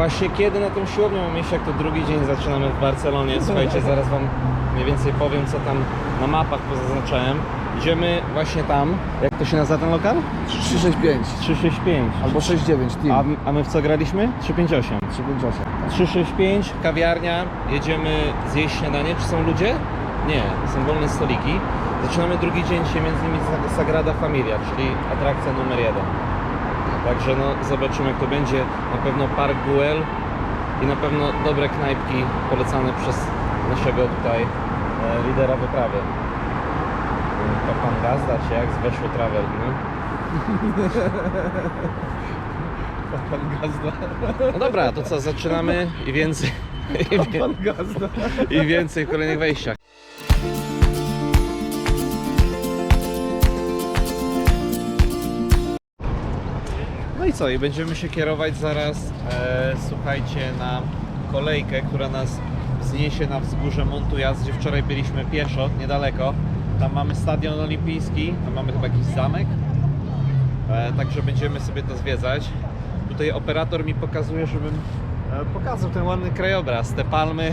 Właśnie kiedy na tą siłownię mam iść, jak to drugi dzień zaczynamy w Barcelonie. Słuchajcie, zaraz wam mniej więcej powiem, co tam na mapach pozaznaczałem. Idziemy właśnie tam. Jak to się nazywa ten lokal? 365 365. albo 69 A, team. a my w co graliśmy? 358. 358. 365, kawiarnia, jedziemy zjeść śniadanie. Czy są ludzie? Nie, są wolne stoliki. Zaczynamy drugi dzień dzisiaj między innymi Sag- Sagrada Familia, czyli atrakcja numer jeden. Także no, zobaczymy jak to będzie. Na pewno Park Güell i na pewno dobre knajpki polecane przez naszego tutaj e, lidera wyprawy. To pan Gazda, czy jak z Weszło Travel, no? Pan Gazda. No dobra, to co, zaczynamy i więcej, i, wie, Pan Gazda. i więcej w kolejnych wejściach. Co, i będziemy się kierować zaraz, e, słuchajcie, na kolejkę, która nas zniesie na wzgórze Montujaz, gdzie wczoraj byliśmy pieszo, niedaleko. Tam mamy stadion olimpijski, tam mamy chyba jakiś zamek, e, także będziemy sobie to zwiedzać. Tutaj operator mi pokazuje, żebym e, pokazał ten ładny krajobraz, te palmy,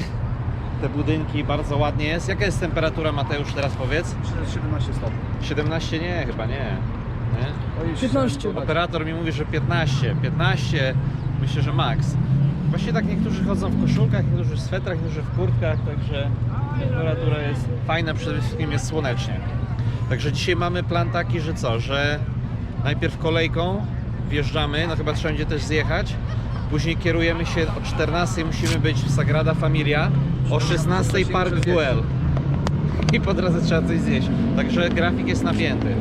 te budynki, bardzo ładnie jest. Jaka jest temperatura, Mateusz, teraz powiedz? 17 stopni. 17 nie, chyba nie. Nie? To już 15. Operator mi mówi, że 15. 15 myślę, że max. Właśnie tak niektórzy chodzą w koszulkach, niektórzy w swetrach, niektórzy w kurtkach, także temperatura jest fajna, przede wszystkim jest słonecznie. Także dzisiaj mamy plan taki, że co, że najpierw kolejką wjeżdżamy, no chyba trzeba będzie też zjechać, później kierujemy się o 14 musimy być w Sagrada Familia, o 16 Park Güell i po drodze trzeba coś zjeść. Także grafik jest napięty.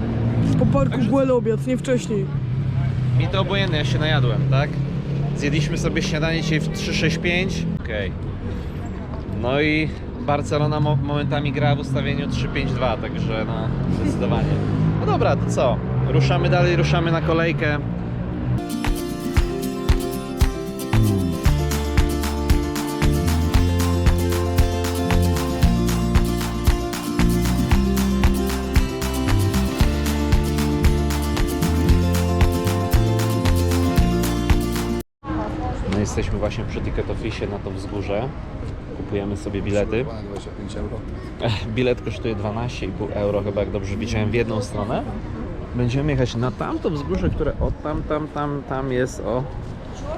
Po parku obiad, nie wcześniej. Mi to obojętne, ja się najadłem, tak? Zjedliśmy sobie śniadanie dzisiaj w 365. Okej. No i Barcelona mo- momentami gra w ustawieniu 352, także no zdecydowanie. No dobra, to co? Ruszamy dalej, ruszamy na kolejkę. Jesteśmy właśnie przy Ticket Office na to wzgórze. Kupujemy sobie bilety. 25 euro. Bilet kosztuje 12,5 euro, chyba jak dobrze widziałem, w jedną stronę. Będziemy jechać na tamto wzgórze, które o tam, tam, tam, tam jest o.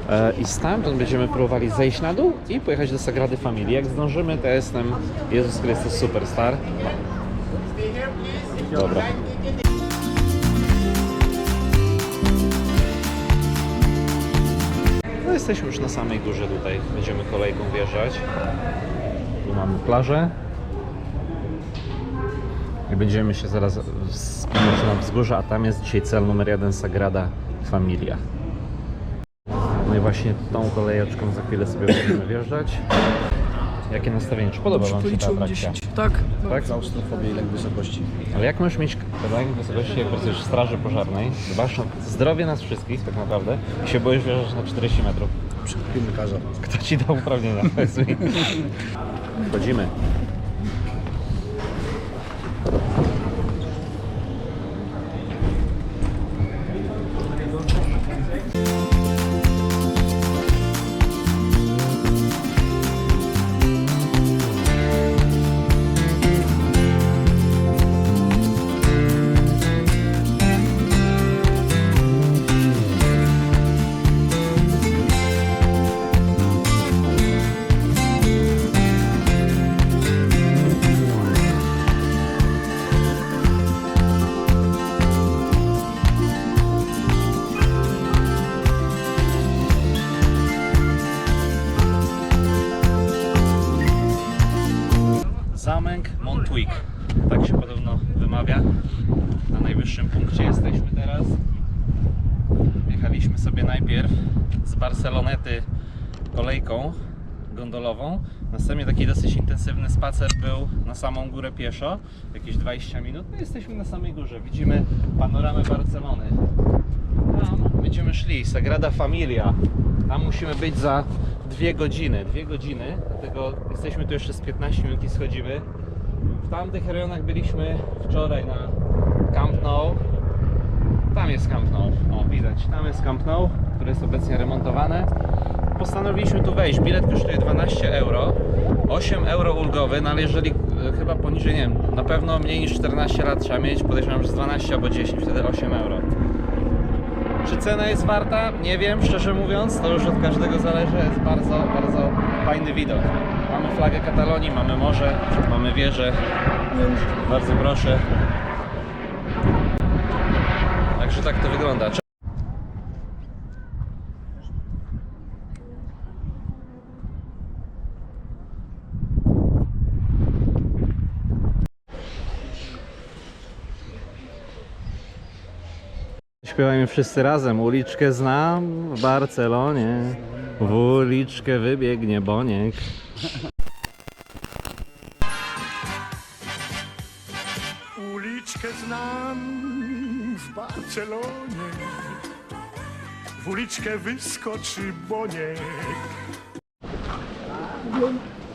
E, I stamtąd będziemy próbowali zejść na dół i pojechać do Sagrady Familii. Jak zdążymy, to jestem Jezus Chrystus Superstar. Dobra. No jesteśmy już na samej górze tutaj. Będziemy kolejką wjeżdżać. Tu mamy plażę. I będziemy się zaraz wspinać na wzgórze, a tam jest dzisiaj cel numer jeden Sagrada Familia. No i właśnie tą kolejeczką za chwilę sobie będziemy wjeżdżać. Jakie nastawienie? Czy podoba Wam się ta Policzyłem atrakcja? 10. Tak. Tak? Klaustrofobię i lęk wysokości. Ale jak możesz mieć lęk wysokości, jak pracujesz w straży pożarnej, dbasz o zdrowie nas wszystkich tak naprawdę i się boisz wjeżdżać na 40 metrów? Przy pilnikarza. Kto Ci dał uprawnienia? Powiedz mi. Wchodzimy. Intensywny spacer był na samą górę pieszo, jakieś 20 minut. No jesteśmy na samej górze, widzimy panoramę Barcelony. Tam będziemy szli, Sagrada Familia. Tam musimy być za dwie godziny. Dwie godziny, dlatego jesteśmy tu jeszcze z 15 minut i schodzimy. W tamtych rejonach byliśmy wczoraj na Camp Nou. Tam jest Camp Nou. O, widać. Tam jest Camp Nou, które jest obecnie remontowane. Postanowiliśmy tu wejść. Bilet kosztuje 12 euro, 8 euro ulgowy, no ale jeżeli e, chyba poniżej, nie wiem, na pewno mniej niż 14 lat trzeba mieć, podejrzewam, że z 12 albo 10, wtedy 8 euro. Czy cena jest warta? Nie wiem, szczerze mówiąc, to już od każdego zależy, jest bardzo, bardzo fajny widok. Mamy flagę Katalonii, mamy morze, mamy wieżę, bardzo proszę. Także tak to wygląda. Śpiewajmy wszyscy razem. Uliczkę znam w Barcelonie. W uliczkę wybiegnie Boniek. Uliczkę znam w Barcelonie. W uliczkę wyskoczy Boniek.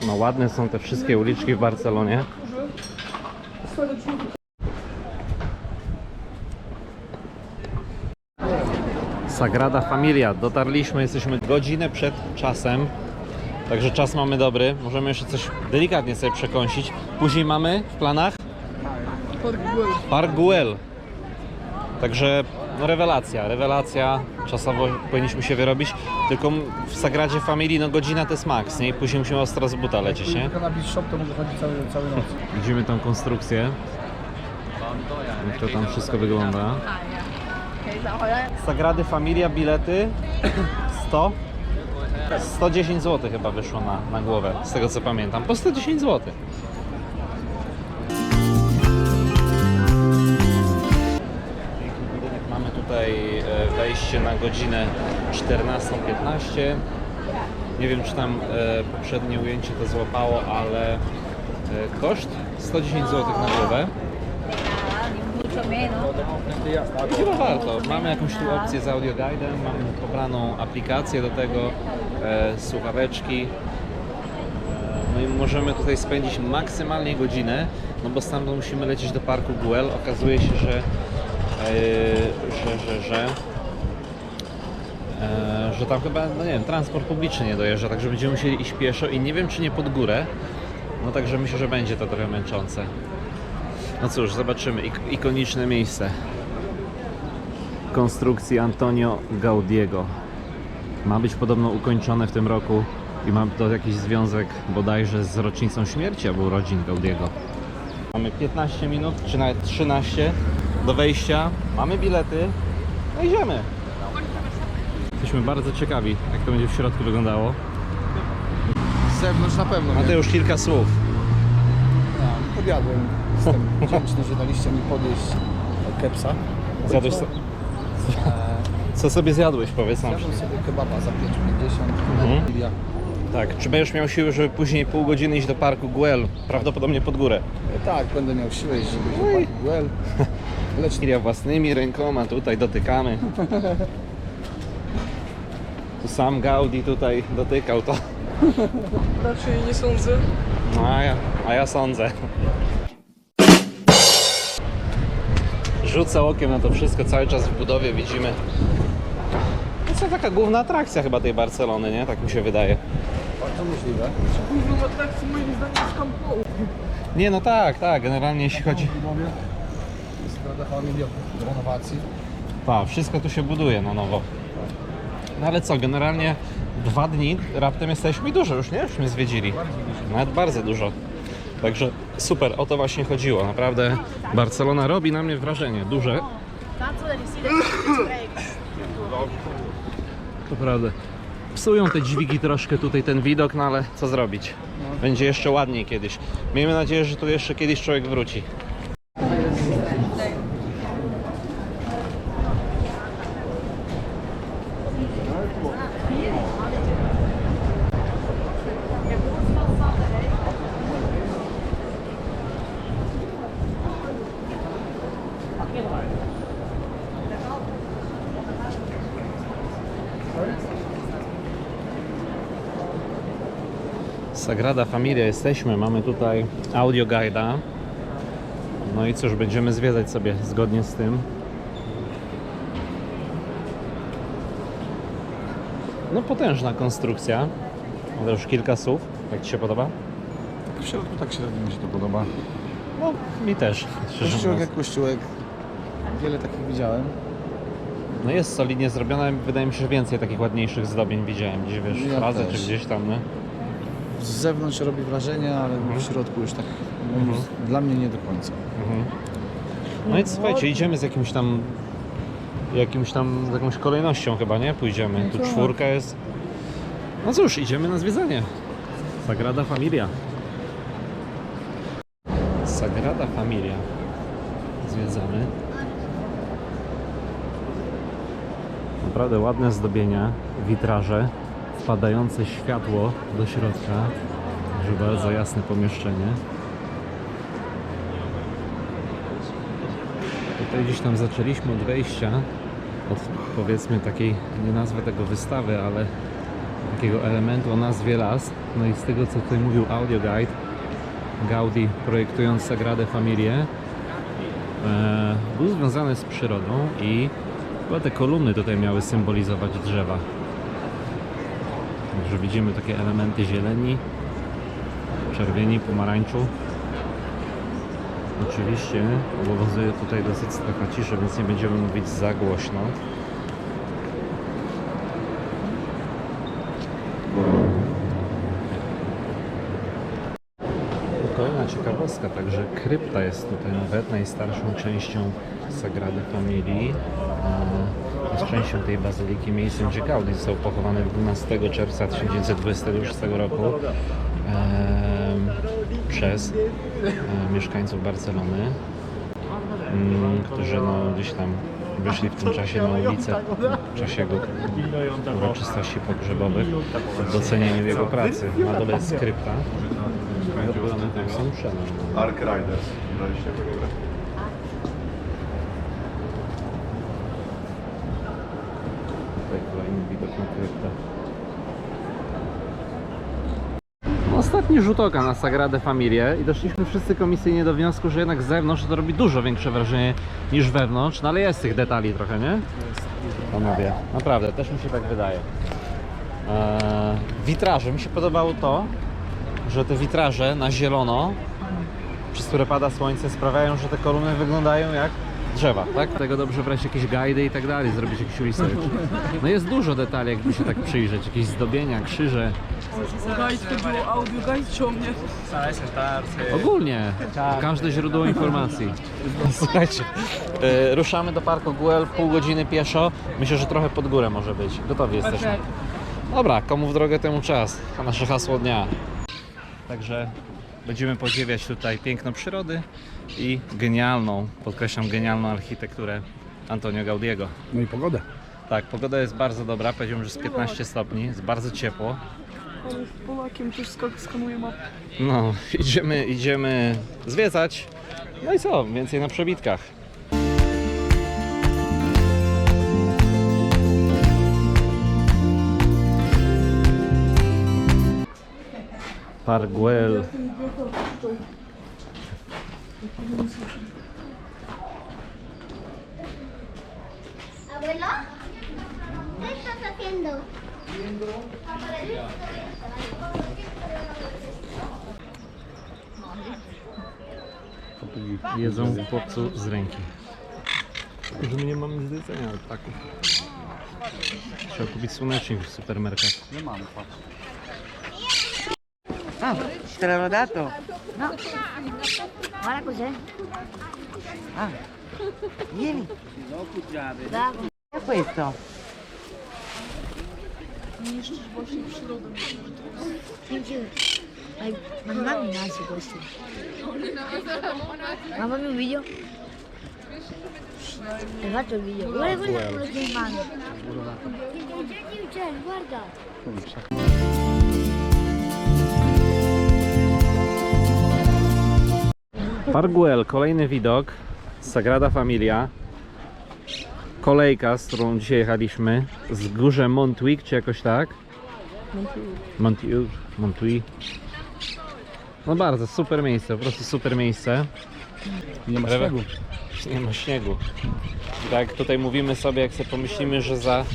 No ładne są te wszystkie uliczki w Barcelonie. Sagrada Familia. Dotarliśmy, jesteśmy godzinę przed czasem. Także czas mamy dobry. Możemy jeszcze coś delikatnie sobie przekąsić. Później mamy w planach Park Güell. Park Güell. Także no rewelacja, rewelacja. Czasowo powinniśmy się wyrobić. Tylko w Sagradzie Familii no godzina to jest maks, nie? I później musimy ostro z buta lecieć, nie? Cannabis shop to mogę chodzić cały, cały noc. Widzimy tą konstrukcję. Jak to tam wszystko wygląda. Sagrady Familia bilety 100 110 zł chyba wyszło na, na głowę, z tego co pamiętam. Po 110 zł. Mamy tutaj e, wejście na godzinę 14.15. Nie wiem, czy tam e, poprzednie ujęcie to złapało, ale e, koszt 110 zł na głowę. Menos. I chyba warto. Mamy jakąś tu opcję z audio guidem, mamy pobraną aplikację do tego, e, słuchaweczki. E, no i możemy tutaj spędzić maksymalnie godzinę, no bo stamtąd musimy lecieć do parku Güell. Okazuje się, że, e, że, że, że e, że tam chyba, no nie wiem, transport publiczny nie dojeżdża, także będziemy musieli iść pieszo i nie wiem, czy nie pod górę. No także myślę, że będzie to trochę męczące. No cóż, zobaczymy. Ik- ikoniczne miejsce. Konstrukcji Antonio Gaudiego. Ma być podobno ukończone w tym roku i ma to jakiś związek bodajże z rocznicą śmierci albo urodzin Gaudiego. Mamy 15 minut, czy nawet 13 do wejścia. Mamy bilety. No idziemy. Jesteśmy bardzo ciekawi, jak to będzie w środku wyglądało. Z zewnątrz na pewno. A to już kilka słów. Ja, podjadłem. Jestem wdzięczny, że daliście mi podjeść kepsa. Zjadłeś co? Co sobie zjadłeś, powiedz nam. Zjadłem sobie kebaba za 5,50. Mhm. Mhm. Tak, czy będziesz miał siły, żeby później pół godziny iść do parku Güell, prawdopodobnie pod górę? Tak, będę miał siłę, żeby No się park Well. Lecz Ja własnymi rękoma tutaj dotykamy. Tu sam Gaudi tutaj dotykał to. Raczej nie sądzę. No, a ja, a ja sądzę. Rzucę okiem na to wszystko, cały czas w budowie widzimy. To jest taka główna atrakcja chyba tej Barcelony, nie? Tak mi się wydaje. bardzo możliwe. Główną atrakcją moim zdaniem jest Camp. Nie, no tak, tak, generalnie jeśli chodzi... Sagrada Familia do renowacji. Pa, wszystko tu się buduje na nowo. No ale co, generalnie dwa dni raptem jesteśmy i dużo już, nie? Jużśmy zwiedzili. Nawet bardzo dużo. Także super, o to właśnie chodziło. Naprawdę Barcelona robi na mnie wrażenie. Duże. To prawda. Psują te dźwigi troszkę tutaj ten widok, no ale co zrobić? Będzie jeszcze ładniej kiedyś. Miejmy nadzieję, że tu jeszcze kiedyś człowiek wróci. Sagrada Familia jesteśmy, mamy tutaj audio guida. No i cóż, będziemy zwiedzać sobie zgodnie z tym. No potężna konstrukcja. Może już kilka słów. Jak Ci się podoba? W środku tak średnio mi się to podoba. No, mi też. szczerze Kościółek mówiąc. jak kościółek. Wiele takich widziałem. No jest solidnie zrobiona. Wydaje mi się, że więcej takich ładniejszych zdobień widziałem gdzieś, wiesz, w Ja Pradze też. czy gdzieś tam, no. Z zewnątrz robi wrażenie, ale w środku już tak no, Mhm. dla mnie nie do końca. Mhm. No i słuchajcie, idziemy z jakimś tam jakimś tam, z jakąś kolejnością chyba, nie? Pójdziemy. Tu czwórka jest. No cóż, idziemy na zwiedzanie. Sagrada Familia. Sagrada Familia. Zwiedzamy. Naprawdę ładne zdobienia, witraże, wpadające światło do środka. Także bardzo jasne pomieszczenie. Tutaj gdzieś tam zaczęliśmy od wejścia, od powiedzmy takiej, nie nazwę tego wystawy, ale takiego elementu o nazwie Las. No i z tego co tutaj mówił Audio Guide, Gaudi projektując Sagradę Familię, e, był związany z przyrodą i chyba te kolumny tutaj miały symbolizować drzewa. Także widzimy takie elementy zieleni, czerwieni, pomarańczu. Oczywiście obowiązuje tutaj dosyć strefa ciszy, więc nie będziemy mówić za głośno. Ciekawostka, także krypta jest tutaj nawet najstarszą częścią Sagrady Familii. Jest częścią tej bazyliki, miejscem gdzie Gaudi został pochowany 12 czerwca 1926 roku przez mieszkańców Barcelony, mm, którzy no, gdzieś tam wyszli w tym czasie na ulicę, w czasie jego uroczystości pogrzebowych, w docenieniu jego pracy. Na dole jest skrypta. I odbywamy tam są przełom. Ark Riders. Tę grę? Tutaj kolejny widok na kryptę. Ostatni rzut oka na Sagradę Familię i doszliśmy wszyscy komisyjnie do wniosku, że jednak z zewnątrz to robi dużo większe wrażenie niż wewnątrz, no ale jest tych detali trochę, nie? Panowie, naprawdę, też mi się tak wydaje. Eee, witraże, mi się podobało to, że te witraże na zielono, przez które pada słońce, sprawiają, że te kolumny wyglądają jak drzewa, tak? Tego dobrze brać jakieś guidy i tak dalej, zrobić jakiś research. No jest dużo detali, jakby się tak przyjrzeć, jakieś zdobienia, krzyże. Guide to było audio guide czy o mnie? Ogólnie, każde źródło informacji. Słuchajcie, e, ruszamy do Parku Güell, pół godziny pieszo. Myślę, że trochę pod górę może być. Gotowi jesteśmy. Dobra, komu w drogę, temu czas. To nasze hasło dnia. Także będziemy podziwiać tutaj piękno przyrody i genialną, podkreślam genialną architekturę Antonio Gaudiego. No i pogoda. Tak, pogoda jest bardzo dobra, powiedziałbym, że jest 15 stopni, jest bardzo ciepło. On jest Polakiem, też sk- skanuje mapę. No, idziemy, idziemy zwiedzać. No i co, więcej na przebitkach. Parguel. Abuelo, ¿qué estás haciendo? Jedzą chłopcu z ręki. Że my nie mamy nic do jedzenia od ptaków. Trzeba kupić słonecznik w supermarkecie. Nie mamy, patrz. Ah, te l'hanno dato? Guarda cos'è. Ah, vieni. Bravo. È questo? Senti, ma, non il naso questi. Ma fammi un video. Hai fatto il video? Guarda quello che in mano. C'è, guarda. Parguel, kolejny widok. Sagrada Familia. Kolejka, z którą dzisiaj jechaliśmy. Z górze Montjuic, czy jakoś tak? Montjuic. Montjuic. No bardzo, super miejsce, po prostu super miejsce. Nie ma śniegu. Nie ma śniegu. Tak, tutaj mówimy sobie, jak sobie pomyślimy, że za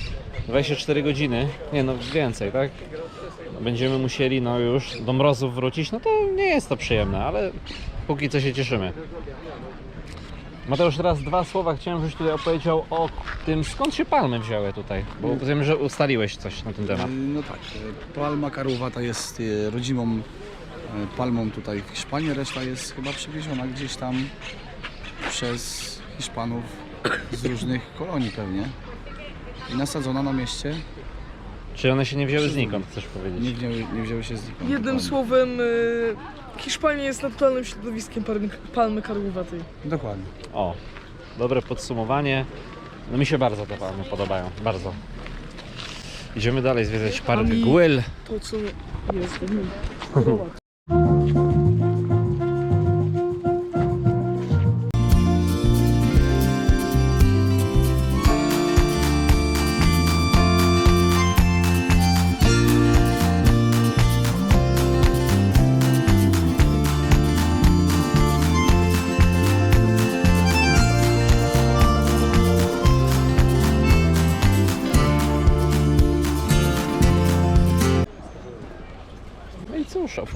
24 godziny, nie no więcej, tak? Będziemy musieli no już do mrozów wrócić, no to nie jest to przyjemne, ale póki co się cieszymy. Mateusz, teraz dwa słowa chciałem, żebyś tutaj opowiedział o tym, skąd się palmy wzięły tutaj, bo wiem, że ustaliłeś coś na ten temat. Y, No tak, y, palma karłowata jest y, rodzimą y, palmą tutaj w Hiszpanii, reszta jest chyba przywieziona gdzieś tam przez Hiszpanów z różnych kolonii pewnie i nasadzona na mieście. Czy one się nie wzięły znikąd, chcesz Nie powiedzieć? wzięły, nie wzięły się znikąd. Jednym dokładnie. słowem, y, Hiszpania jest naturalnym środowiskiem palmy, palmy karłowatej. Dokładnie. O, dobre podsumowanie. No mi się bardzo te palmy podobają, bardzo. Idziemy dalej zwiedzać park mi- Güell. To co jest w nim. Podoba.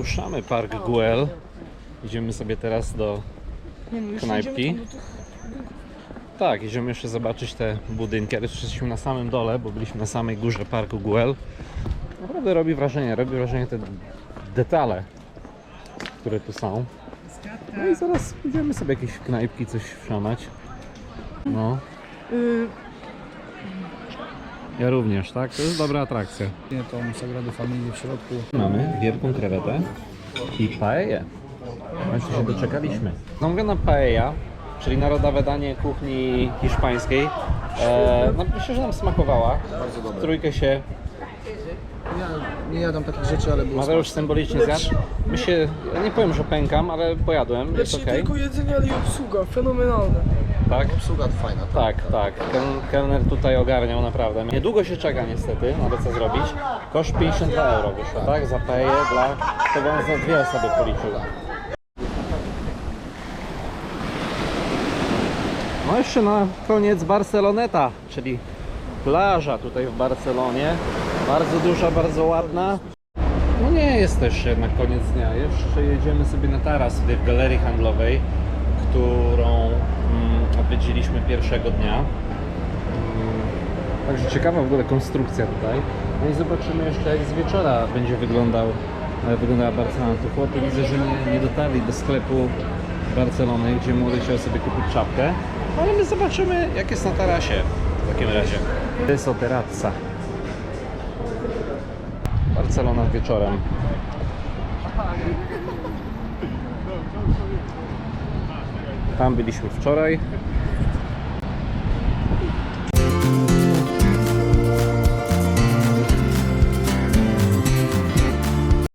Opuszczamy park Güell. Idziemy sobie teraz do no, Knajpki? Tak, idziemy jeszcze zobaczyć te budynki, ale jesteśmy na samym dole, bo byliśmy na samej górze parku Güell. Naprawdę robi wrażenie, robi wrażenie te detale, które tu są. No i zaraz idziemy sobie jakieś knajpki, coś wszamać. No, Y, ja również, tak? To jest dobra atrakcja. Nie, Tą Sagradę Familię w środku. Mamy wielką krewetę i paellę. Właśnie się doczekaliśmy. Zamówiona paella, czyli narodowe danie kuchni hiszpańskiej. E, no, myślę, że nam smakowała. Bardzo dobre. Trójkę się Ja nie jadam takich rzeczy, ale było Mateusz symbolicznie zjadł. My się, ja nie powiem, że pękam, ale pojadłem, jest Lecz nie ok. tylko jedzenie, ale i obsługa. Fenomenalne. Tak? Obsługa fajna. Tak, tak. Kel- Kelner tutaj ogarniał naprawdę. Niedługo się czeka niestety, ale co zrobić. Koszt 52 euro wyszło, tak? Za paellę dla... To bym za dwie osoby policzył. No jeszcze na koniec Barceloneta, czyli plaża tutaj w Barcelonie. Bardzo duża, bardzo ładna. No nie jest też jednak koniec dnia. Jeszcze jedziemy sobie na taras tutaj w galerii handlowej, którą mm, odwiedziliśmy pierwszego dnia. Mm, Także ciekawa w ogóle konstrukcja tutaj. No i zobaczymy jeszcze jak z wieczora będzie wyglądał, e, wyglądała Barcelona. Tu chłopy widzę, że nie, dotarli do sklepu Barcelony, gdzie młody chciał sobie kupić czapkę. Ale my zobaczymy jak jest na tarasie w takim razie. Terrazza. Barcelona wieczorem. Tam byliśmy wczoraj.